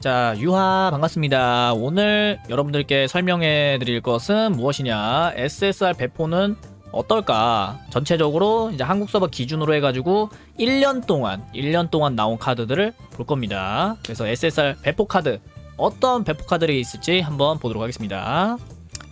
자, 유하 반갑습니다. 오늘 여러분들께 설명해 드릴 것은 무엇이냐? SSR 배포는 어떨까? 전체적으로 이제 한국 서버 기준으로 해가지고 1년 동안, 1년 동안 나온 카드들을 볼 겁니다. 그래서 SSR 배포 카드, 어떤 배포 카드들이 있을지 한번 보도록 하겠습니다.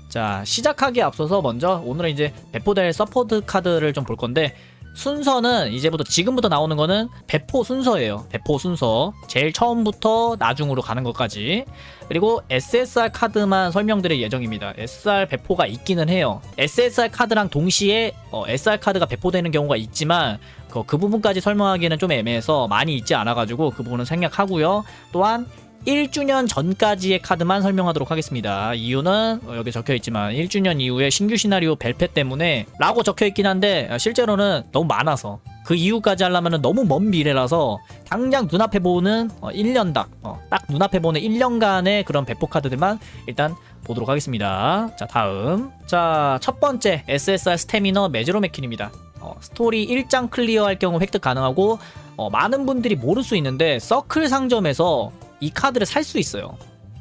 자, 시작하기에 앞서서 먼저 오늘은 이제 배포될 서포트 카드를 좀 볼 건데, 순서는 이제부터 지금부터 나오는 거는 배포 순서예요. 배포 순서. 제일 처음부터 나중으로 가는 것까지. 그리고 SSR 카드만 설명드릴 예정입니다. SR 배포가 있기는 해요. SSR 카드랑 동시에 어, SR 카드가 배포되는 경우가 있지만 그, 그 부분까지 설명하기는 좀 애매해서 많이 있지 않아가지고 그 부분은 생략하고요. 또한 1주년 전까지의 카드만 설명하도록 하겠습니다. 이유는 어, 여기 적혀 있지만 1주년 이후에 신규 시나리오 벨페 때문에 라고 적혀 있긴 한데 어, 실제로는 너무 많아서 그 이후까지 하려면 너무 먼 미래라서 당장 눈앞에 보는 어, 1년당 어, 딱 눈앞에 보는 1년간의 그런 배포 카드들만 일단 보도록 하겠습니다. 자 다음 자 첫 번째 SSR 스태미너 메즈로 메킨입니다. 어, 스토리 1장 클리어할 경우 획득 가능하고 어, 많은 분들이 모를 수 있는데 서클 상점에서 이 카드를 살 수 있어요.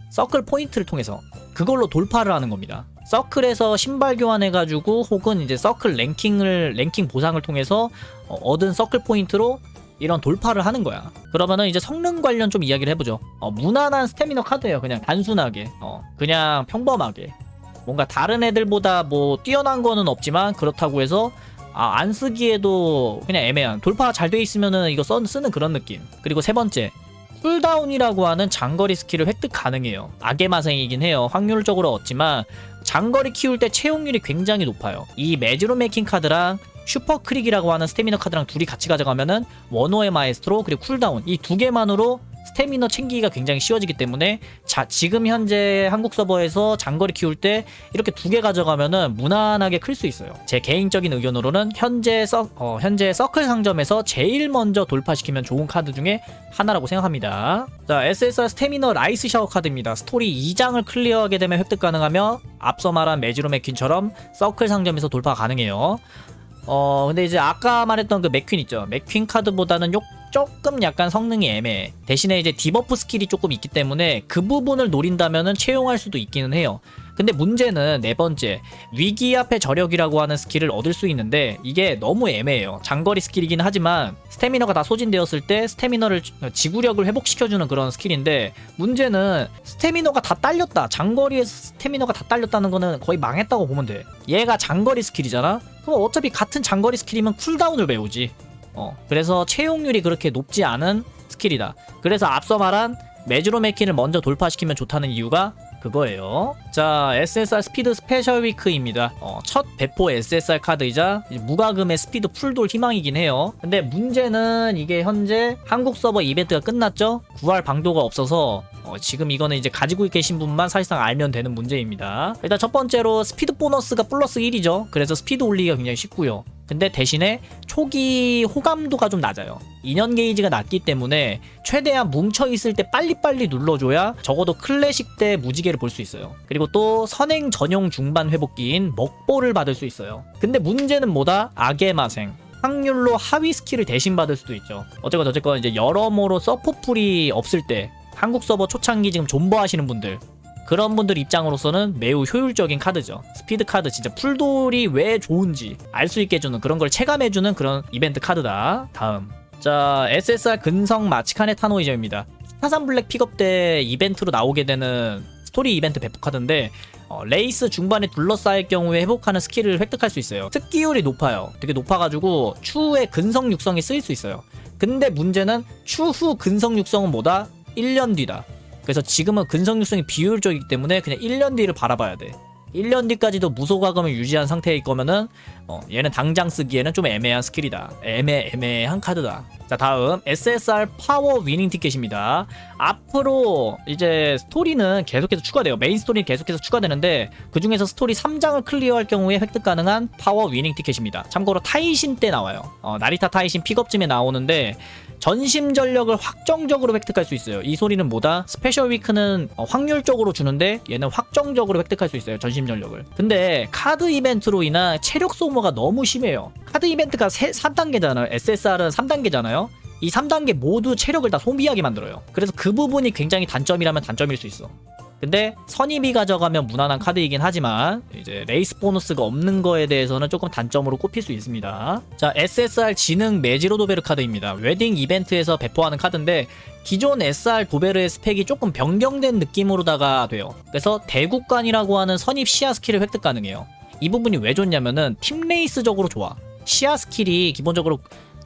서클 포인트를 통해서 그걸로 돌파를 하는 겁니다. 서클에서 신발 교환해가지고 혹은 이제 서클 랭킹을 랭킹 보상을 통해서 어, 얻은 서클 포인트로 이런 돌파를 하는 거야. 그러면은 이제 성능 관련 좀 이야기를 해보죠. 어, 무난한 스태미너 카드예요. 그냥 단순하게, 어, 그냥 평범하게. 뭔가 다른 애들보다 뭐 뛰어난 거는 없지만 그렇다고 해서 아, 안 쓰기에도 그냥 애매한 돌파가 잘돼 있으면은 이거 써, 쓰는 그런 느낌. 그리고 세 번째 쿨다운이라고 하는 장거리 스킬을 획득 가능해요. 악의 마생이긴 해요. 확률적으로 얻지만 장거리 키울 때 채용률이 굉장히 높아요. 이 매즈로 메이킹 카드랑 슈퍼 크릭이라고 하는 스태미너 카드랑 둘이 같이 가져가면은 원호의 마에스트로 그리고 쿨다운 이 두 개만으로 스태미너 챙기기가 굉장히 쉬워지기 때문에 자 지금 현재 한국 서버에서 장거리 키울 때 이렇게 두 개 가져가면은 무난하게 클 수 있어요. 제 개인적인 의견으로는 현재 서 어, 현재 서클 상점에서 제일 먼저 돌파시키면 좋은 카드 중에 하나라고 생각합니다. 자 SSR 스태미너 라이스 샤워 카드입니다. 스토리 2장을 클리어하게 되면 획득 가능하며 앞서 말한 매지로 맥퀸처럼 서클 상점에서 돌파 가능해요. 어 근데 이제 아까 말했던 그 맥퀸 있죠 맥퀸 카드보다는 요 조금 약간 성능이 애매해. 대신에 이제 디버프 스킬이 조금 있기 때문에 그 부분을 노린다면은 채용할 수도 있기는 해요. 근데 문제는 네 번째 위기 앞에 저력이라고 하는 스킬을 얻을 수 있는데 이게 너무 애매해요. 장거리 스킬이긴 하지만 스태미너가 다 소진되었을 때 스태미너를 지구력을 회복시켜주는 그런 스킬인데 문제는 스태미너가 다 딸렸다. 장거리에서 스태미너가 다 딸렸다는 거는 거의 망했다고 보면 돼. 얘가 장거리 스킬이잖아? 그럼 어차피 같은 장거리 스킬이면 쿨다운을 배우지 어 그래서 채용률이 그렇게 높지 않은 스킬이다 그래서 앞서 말한 매즈로 메킨을 먼저 돌파시키면 좋다는 이유가 그거예요. 자, SSR 스피드 스페셜 위크입니다. 어, 첫 배포 SSR 카드이자 무과금의 스피드 풀돌 희망이긴 해요. 근데 문제는 이게 현재 한국 서버 이벤트가 끝났죠? 구할 방도가 없어서 어, 지금 이거는 이제 가지고 계신 분만 사실상 알면 되는 문제입니다. 일단 첫 번째로 스피드 보너스가 플러스 1이죠. 그래서 스피드 올리기가 굉장히 쉽고요. 근데 대신에 초기 호감도가 좀 낮아요. 2년 게이지가 낮기 때문에 최대한 뭉쳐 있을 때 빨리빨리 눌러줘야 적어도 클래식 때 무지개를 볼 수 있어요. 그리고 또 선행 전용 중반 회복기인 먹보를 받을 수 있어요. 근데 문제는 뭐다? 악의 마생. 확률로 하위 스킬을 대신 받을 수도 있죠. 어쨌건 어쨌건 이제 여러모로 서포풀이 없을 때 한국 서버 초창기 지금 존버 하시는 분들 그런 분들 입장으로서는 매우 효율적인 카드죠. 스피드 카드 진짜 풀돌이 왜 좋은지 알 수 있게 해주는 그런 걸 체감해주는 그런 이벤트 카드다. 다음. 자, SSR 근성 마치카네 타노이저입니다. 타산 블랙 픽업 때 이벤트로 나오게 되는 스토리 이벤트 배포 카드인데 어, 레이스 중반에 둘러싸일 경우에 회복하는 스킬을 획득할 수 있어요. 특기율이 높아요. 되게 높아가지고 추후에 근성 육성이 쓰일 수 있어요. 근데 문제는 추후 근성 육성은 뭐다? 1년 뒤다. 그래서 지금은 근성 육성이 비효율적이기 때문에 그냥 1년 뒤를 바라봐야 돼. 1년 뒤까지도 무소과금을 유지한 상태일 거면은 어, 얘는 당장 쓰기에는 좀 애매한 스킬이다. 애매 애매한 카드다. 자 다음 SSR 파워 위닝 티켓입니다. 앞으로 이제 스토리는 계속해서 추가돼요. 메인 스토리는 계속해서 추가되는데 그 중에서 스토리 3장을 클리어할 경우에 획득 가능한 파워 위닝 티켓입니다. 참고로 타이신 때 나와요. 어, 나리타 타이신 픽업쯤에 나오는데 전심 전력을 확정적으로 획득할 수 있어요. 이 소리는 뭐다? 스페셜 위크는 어, 확률적으로 주는데 얘는 확정적으로 획득할 수 있어요. 전심 전력을. 근데 카드 이벤트로 인한 체력 소모 가 너무 심해요. 카드 이벤트가 3, 3단계잖아요. SSR은 3단계잖아요. 이 3단계 모두 체력을 다 소비하게 만들어요. 그래서 그 부분이 굉장히 단점이라면 단점일 수 있어. 근데 선입이 가져가면 무난한 카드이긴 하지만 이제 레이스 보너스가 없는 거에 대해서는 조금 단점으로 꼽힐 수 있습니다. 자, SSR 지능 메지로 도베르 카드입니다. 웨딩 이벤트에서 배포하는 카드인데 기존 SR 도베르의 스펙이 조금 변경된 느낌으로다가 돼요. 그래서 대국관이라고 하는 선입 시야 스킬을 획득 가능해요. 이 부분이 왜 좋냐면은 팀 레이스적으로 좋아. 시야 스킬이 기본적으로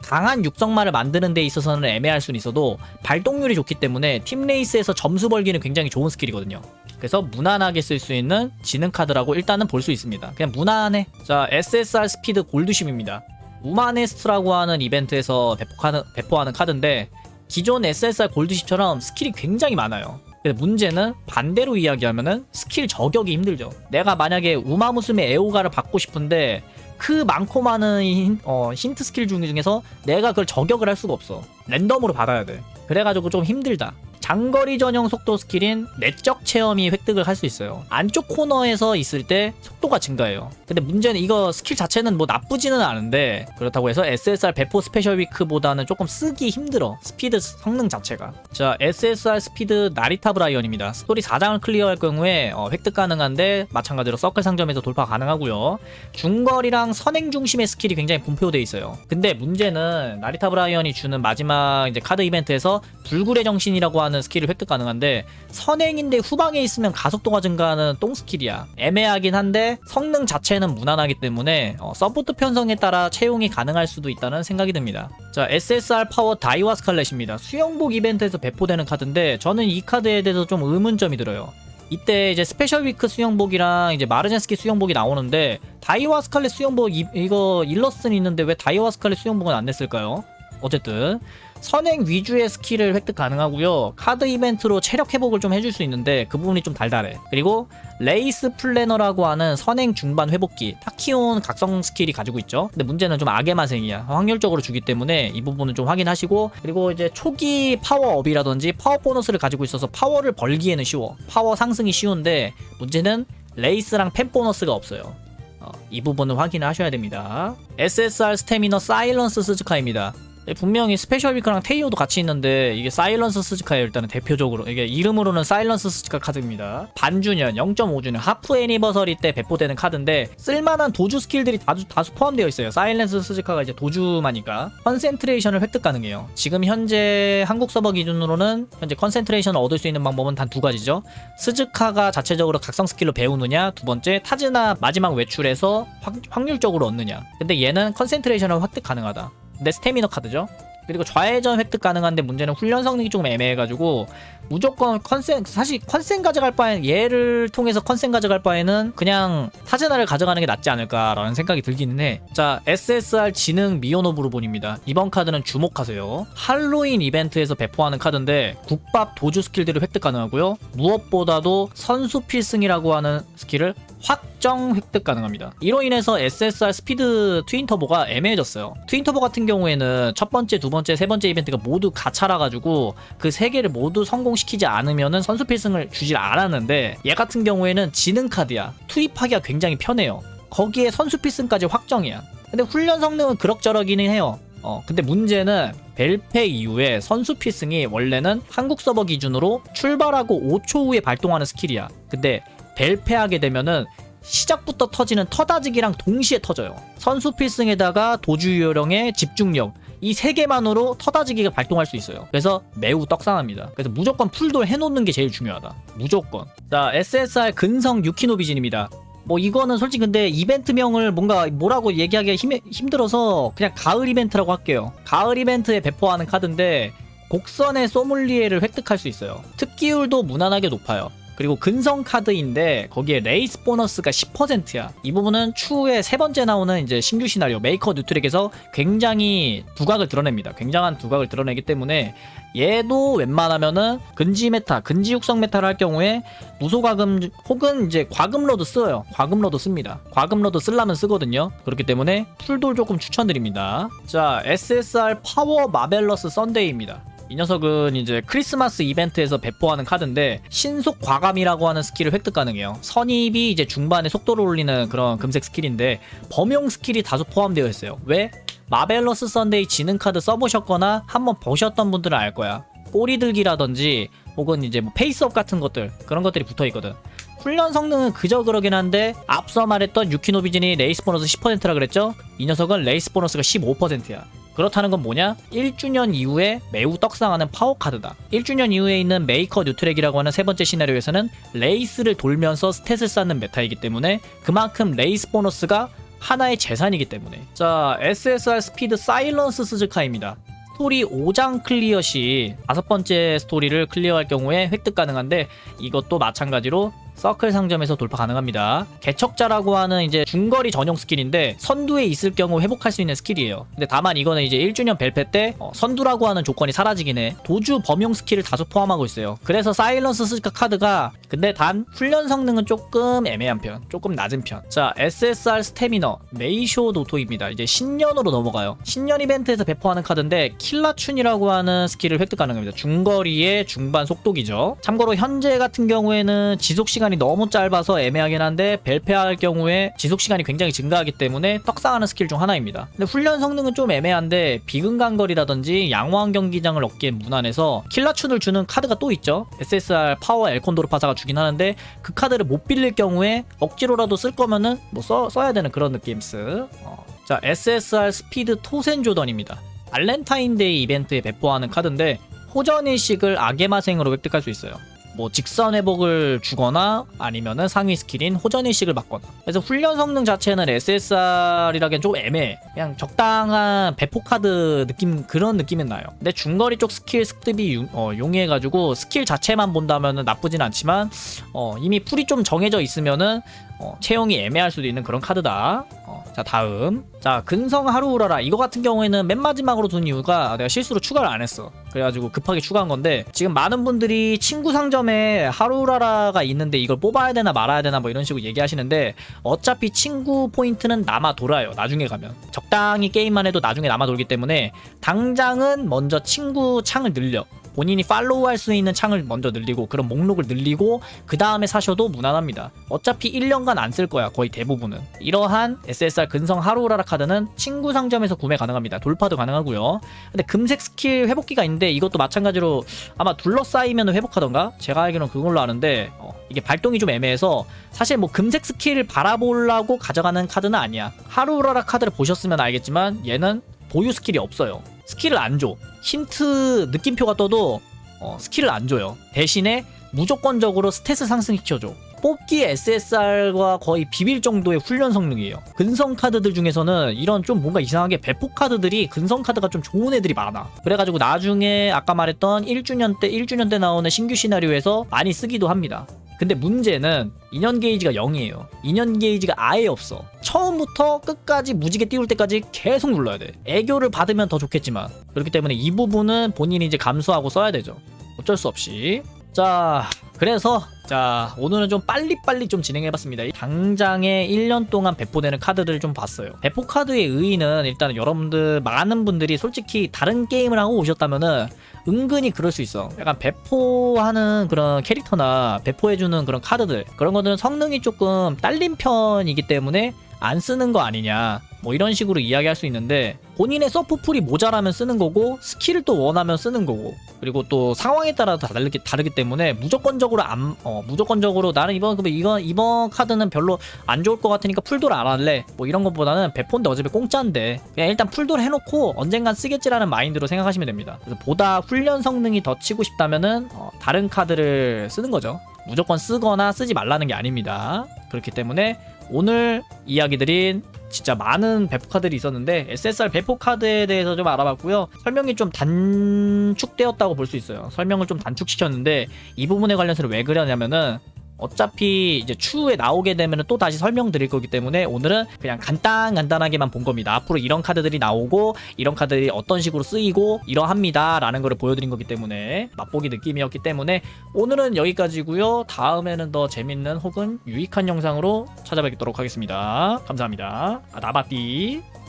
강한 육성마를 만드는 데 있어서는 애매할 수는 있어도 발동률이 좋기 때문에 팀 레이스에서 점수 벌기는 굉장히 좋은 스킬이거든요. 그래서 무난하게 쓸 수 있는 지능 카드라고 일단은 볼 수 있습니다. 그냥 무난해. 자, SSR 스피드 골드심입니다. 우마네스트라고 하는 이벤트에서 배포하는, 배포하는 카드인데 기존 SSR 골드십처럼 스킬이 굉장히 많아요. 근데 문제는 반대로 이야기하면은 스킬 저격이 힘들죠. 내가 만약에 우마무스메 에오가를 받고 싶은데 그 많고 많은 힌, 어, 힌트 스킬 중에서 내가 그걸 저격을 할 수가 없어. 랜덤으로 받아야 돼. 그래가지고 좀 힘들다. 장거리 전용 속도 스킬인 내적 체험이 획득을 할 수 있어요. 안쪽 코너에서 있을 때 속도가 증가해요. 근데 문제는 이거 스킬 자체는 뭐 나쁘지는 않은데 그렇다고 해서 SSR 배포 스페셜 위크보다는 조금 쓰기 힘들어. 스피드 성능 자체가. 자, SSR 스피드 나리타 브라이언입니다. 스토리 4장을 클리어할 경우에 어, 획득 가능한데 마찬가지로 서클 상점에서 돌파 가능하고요. 중거리랑 선행 중심의 스킬이 굉장히 분포되어 있어요. 근데 문제는 나리타 브라이언이 주는 마지막 이제 카드 이벤트에서 불굴의 정신이라고 하는 스킬을 획득 가능한데 선행인데 후방에 있으면 가속도가 증가하는 똥 스킬이야. 애매하긴 한데 성능 자체는 무난하기 때문에 어, 서포트 편성에 따라 채용이 가능할 수도 있다는 생각이 듭니다. 자, SSR 파워 다이와 스칼렛입니다. 수영복 이벤트에서 배포되는 카드인데 저는 이 카드에 대해서 좀 의문점이 들어요. 이때 이제 스페셜 위크 수영복이랑 이제 마르젠스키 수영복이 나오는데 다이와 스칼렛 수영복 이, 이거 일러스는 있는데 왜 다이와 스칼렛 수영복은 안 냈을까요? 어쨌든 선행 위주의 스킬을 획득 가능하고요. 카드 이벤트로 체력 회복을 좀 해줄 수 있는데 그 부분이 좀 달달해. 그리고 레이스 플래너라고 하는 선행 중반 회복기 타키온 각성 스킬이 가지고 있죠. 근데 문제는 좀 악의 마생이야. 확률적으로 주기 때문에 이 부분은 좀 확인하시고 그리고 이제 초기 파워업이라든지 파워 보너스를 가지고 있어서 파워를 벌기에는 쉬워. 파워 상승이 쉬운데 문제는 레이스랑 펜 보너스가 없어요. 어, 이 부분을 확인을 하셔야 됩니다. SSR 스태미너 사일런스 스즈카입니다. 네, 분명히 스페셜 위크랑 테이오도 같이 있는데 이게 사일런스 스즈카예요 일단은 대표적으로 이게 이름으로는 사일런스 스즈카 카드입니다. 반주년 0.5주년 하프 애니버서리 때 배포되는 카드인데 쓸만한 도주 스킬들이 다수, 다수 포함되어 있어요. 사일런스 스즈카가 이제 도주마니까 컨센트레이션을 획득 가능해요. 지금 현재 한국 서버 기준으로는 현재 컨센트레이션을 얻을 수 있는 방법은 단 두 가지죠. 스즈카가 자체적으로 각성 스킬로 배우느냐 두 번째 타즈나 마지막 외출에서 확, 확률적으로 얻느냐. 근데 얘는 컨센트레이션을 획득 가능하다 근데 스태미너 카드죠. 그리고 좌회전 획득 가능한데 문제는 훈련 성능이 조금 애매해가지고 무조건 컨센 사실 컨센 가져갈 바엔 얘를 통해서 컨센 가져갈 바에는 그냥 타즈나를 가져가는 게 낫지 않을까라는 생각이 들기는 해. 자 SSR 지능 미오노 브루본입니다. 이번 카드는 주목하세요. 할로윈 이벤트에서 배포하는 카드인데 국밥 도주 스킬들을 획득 가능하고요. 무엇보다도 선수 필승이라고 하는 스킬을 확 정 획득 가능합니다. 이로 인해서 SSR 스피드 트윈 터보가 애매해졌어요. 트윈 터보 같은 경우에는 첫 번째, 두 번째, 세 번째 이벤트가 모두 가차라 가지고 그 세 개를 모두 성공시키지 않으면은 선수 필승을 주질 않았는데 얘 같은 경우에는 지능 카드야. 투입하기가 굉장히 편해요. 거기에 선수 필승까지 확정이야. 근데 훈련 성능은 그럭저럭이긴 해요. 어, 근데 문제는 벨페 이후에 선수 필승이 원래는 한국 서버 기준으로 출발하고 5초 후에 발동하는 스킬이야. 근데 벨페하게 되면은 시작부터 터지는 터다지기랑 동시에 터져요. 선수 필승에다가 도주 요령의 집중력 이 세 개만으로 터다지기가 발동할 수 있어요. 그래서 매우 떡상합니다. 그래서 무조건 풀돌 해놓는 게 제일 중요하다. 무조건. 자 SSR 근성 유키노비진입니다. 뭐 이거는 솔직히 근데 이벤트명을 뭔가 뭐라고 얘기하기가 힘, 힘들어서 그냥 가을 이벤트라고 할게요. 가을 이벤트에 배포하는 카드인데 곡선의 소믈리에를 획득할 수 있어요. 특기율도 무난하게 높아요. 그리고 근성 카드인데 거기에 레이스 보너스가 10%야. 이 부분은 추후에 세 번째 나오는 이제 신규 시나리오 메이커 뉴트랙에서 굉장히 두각을 드러냅니다. 굉장한 두각을 드러내기 때문에 얘도 웬만하면은 근지 메타, 근지 육성 메타를 할 경우에 무소과금 혹은 이제 과금로도 써요. 과금로도 씁니다. 과금로도 쓰려면 쓰거든요. 그렇기 때문에 풀돌 조금 추천드립니다. 자, SSR 파워 마벨러스 썬데이입니다. 이 녀석은 이제 크리스마스 이벤트에서 배포하는 카드인데 신속 과감이라고 하는 스킬을 획득 가능해요. 선입이 이제 중반에 속도를 올리는 그런 금색 스킬인데 범용 스킬이 다소 포함되어 있어요. 왜? 마벨러스 썬데이 지능 카드 써보셨거나 한번 보셨던 분들은 알 거야. 꼬리 들기라든지 혹은 이제 뭐 페이스업 같은 것들 그런 것들이 붙어 있거든. 훈련 성능은 그저 그러긴 한데 앞서 말했던 유키노비진이 레이스 보너스 10%라 그랬죠? 이 녀석은 레이스 보너스가 15%야. 그렇다는 건 뭐냐? 1주년 이후에 매우 떡상하는 파워 카드다. 1주년 이후에 있는 메이커 뉴트랙이라고 하는 세 번째 시나리오에서는 레이스를 돌면서 스탯을 쌓는 메타이기 때문에 그만큼 레이스 보너스가 하나의 재산이기 때문에 자 SSR 스피드 사일런스 스즈카입니다 스토리 5장 클리어 시 다섯 번째 스토리를 클리어할 경우에 획득 가능한데 이것도 마찬가지로 서클 상점에서 돌파 가능합니다. 개척자라고 하는 이제 중거리 전용 스킬인데 선두에 있을 경우 회복할 수 있는 스킬이에요. 근데 다만 이거는 이제 1주년 벨페 때 어, 선두라고 하는 조건이 사라지긴 해. 도주 범용 스킬을 다소 포함하고 있어요. 그래서 사일런스 스카 카드가 근데 단 훈련 성능은 조금 애매한 편, 조금 낮은 편. 자, SSR 스태미너 메이쇼 노토입니다. 이제 신년으로 넘어가요. 신년 이벤트에서 배포하는 카드인데 킬라춘이라고 하는 스킬을 획득 가능합니다. 중거리의 중반 속도기죠. 참고로 현재 같은 경우에는 지속 시간이 너무 짧아서 애매하긴 한데 벨페할 경우에 지속 시간이 굉장히 증가하기 때문에 떡상하는 스킬 중 하나입니다. 근데 훈련 성능은 좀 애매한데 비근간거리라든지 양호한 경기장을 얻기엔 무난해서 킬라춘을 주는 카드가 또 있죠. SSR 파워 엘콘도르 파사가 주긴 하는데 그 카드를 못 빌릴 경우에 억지로라도 쓸 거면은 뭐 써, 써야 되는 그런 느낌스. 어. 자 SSR 스피드 토센 조던입니다. 발렌타인데이 이벤트에 배포하는 카드인데 호전일식을 악의 마생으로 획득할 수 있어요. 뭐 직선 회복을 주거나 아니면은 상위 스킬인 호전 일식을 받거나. 그래서 훈련 성능 자체는 SSR이라기엔 좀 애매해. 그냥 적당한 배포 카드 느낌 그런 느낌은 나요. 근데 중거리 쪽 스킬 습득이 용- 어, 용이해가지고 스킬 자체만 본다면은 나쁘진 않지만 어, 이미 풀이 좀 정해져 있으면은 어, 채용이 애매할 수도 있는 그런 카드다. 어, 자 다음. 자 근성 하루우라라. 이거 같은 경우에는 맨 마지막으로 둔 이유가 내가 실수로 추가를 안 했어. 그래가지고 급하게 추가한 건데 지금 많은 분들이 친구 상점에 하루우라라가 있는데 이걸 뽑아야 되나 말아야 되나 뭐 이런 식으로 얘기하시는데 어차피 친구 포인트는 남아 돌아요 나중에 가면. 적당히 게임만 해도 나중에 남아 돌기 때문에 당장은 먼저 친구 창을 늘려 본인이 팔로우할 수 있는 창을 먼저 늘리고 그런 목록을 늘리고 그 다음에 사셔도 무난합니다. 어차피 1년간 안 쓸 거야 거의 대부분은. 이러한 SSR 근성 하루라라 카드는 친구 상점에서 구매 가능합니다. 돌파도 가능하고요. 근데 금색 스킬 회복기가 있는데 이것도 마찬가지로 아마 둘러싸이면 회복하던가 제가 알기로는 그걸로 아는데 어, 이게 발동이 좀 애매해서 사실 뭐 금색 스킬을 바라보려고 가져가는 카드는 아니야. 하루라라 카드를 보셨으면 알겠지만 얘는 보유 스킬이 없어요. 스킬을 안 줘. 힌트 느낌표가 떠도 어, 스킬을 안 줘요. 대신에 무조건적으로 스탯을 상승시켜줘. 뽑기 SSR과 거의 비빌 정도의 훈련 성능이에요. 근성 카드들 중에서는 이런 좀 뭔가 이상하게 배포 카드들이 근성 카드가 좀 좋은 애들이 많아. 그래가지고 나중에 아까 말했던 1주년 때 1주년 때 나오는 신규 시나리오에서 많이 쓰기도 합니다. 근데 문제는 인연 게이지가 0이에요. 인연 게이지가 아예 없어. 처음부터 끝까지 무지개 띄울 때까지 계속 눌러야 돼. 애교를 받으면 더 좋겠지만 그렇기 때문에 이 부분은 본인이 이제 감수하고 써야 되죠. 어쩔 수 없이. 자, 그래서 자 오늘은 좀 빨리빨리 좀 진행해봤습니다. 당장에 1년 동안 배포되는 카드들을 좀 봤어요. 배포 카드의 의의는 일단 여러분들 많은 분들이 솔직히 다른 게임을 하고 오셨다면은 은근히 그럴 수 있어. 약간 배포하는 그런 캐릭터나 배포해주는 그런 카드들 그런 것들은 성능이 조금 딸린 편이기 때문에 안 쓰는 거 아니냐. 뭐 이런 식으로 이야기할 수 있는데 본인의 서포풀이 모자라면 쓰는 거고 스킬을 또 원하면 쓰는 거고. 그리고 또 상황에 따라 다 다르기, 다르기 때문에 무조건적으로 안 어, 무조건적으로 나는 이번 그 이건 이번 카드는 별로 안 좋을 것 같으니까 풀돌 안 할래. 뭐 이런 것보다는 배포인데 어차피 공짜인데 그냥 일단 풀돌 해놓고 언젠간 쓰겠지라는 마인드로 생각하시면 됩니다. 그래서 보다 훈련 성능이 더 치고 싶다면은 어, 다른 카드를 쓰는 거죠. 무조건 쓰거나 쓰지 말라는 게 아닙니다. 그렇기 때문에 오늘 이야기 드린 진짜 많은 배포 카드들이 있었는데 SSR 배포 카드에 대해서 좀 알아봤고요. 설명이 좀 단축되었다고 볼 수 있어요. 설명을 좀 단축시켰는데 이 부분에 관련해서 왜 그러냐면은 어차피 이제 추후에 나오게 되면 또 다시 설명드릴 거기 때문에 오늘은 그냥 간단 간단하게만 본 겁니다. 앞으로 이런 카드들이 나오고 이런 카드들이 어떤 식으로 쓰이고 이러합니다라는 거를 보여드린 거기 때문에 맛보기 느낌이었기 때문에 오늘은 여기까지고요. 다음에는 더 재밌는 혹은 유익한 영상으로 찾아뵙도록 하겠습니다. 감사합니다. 아, 나바띠.